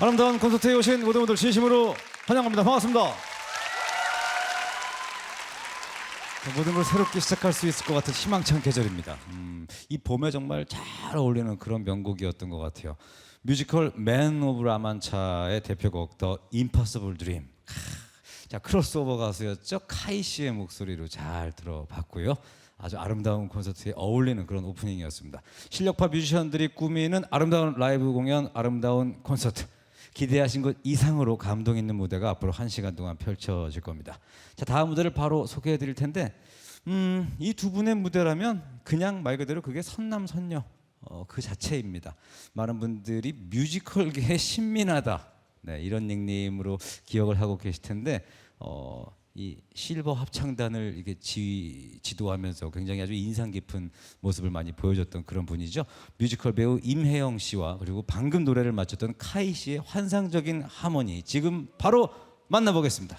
아름다운 콘서트에 오신 모든 분들 진심으로 환영합니다. 반갑습니다. 자, 모든 걸 새롭게 시작할 수 있을 것 같은 희망찬 계절입니다. 음, 이 봄에 정말 잘 어울리는 그런 명곡이었던 것 같아요. 뮤지컬 맨 오브 라만차의 대표곡 더 임파서블 드림. 자 크로스오버 가수였죠 카이 씨의 목소리로 잘 들어봤고요. 아주 아름다운 콘서트에 어울리는 그런 오프닝이었습니다. 실력파 뮤지션들이 꾸미는 아름다운 라이브 공연, 아름다운 콘서트. 기대하신 것 이상으로 감동 있는 무대가 앞으로 한 시간 동안 펼쳐질 겁니다. 자 다음 무대를 바로 소개해 드릴 텐데, 음, 이 두 분의 무대라면 그냥 말 그대로 그게 선남선녀 어, 그 자체입니다. 많은 분들이 뮤지컬계의 신민하다 네, 이런 닉네임으로 기억을 하고 계실 텐데 어, 이 실버 합창단을 이게 지, 지도하면서 굉장히 아주 인상 깊은 모습을 많이 보여줬던 그런 분이죠. 뮤지컬 배우 임혜영 씨와 그리고 방금 노래를 마쳤던 카이 씨의 환상적인 하모니 지금 바로 만나보겠습니다.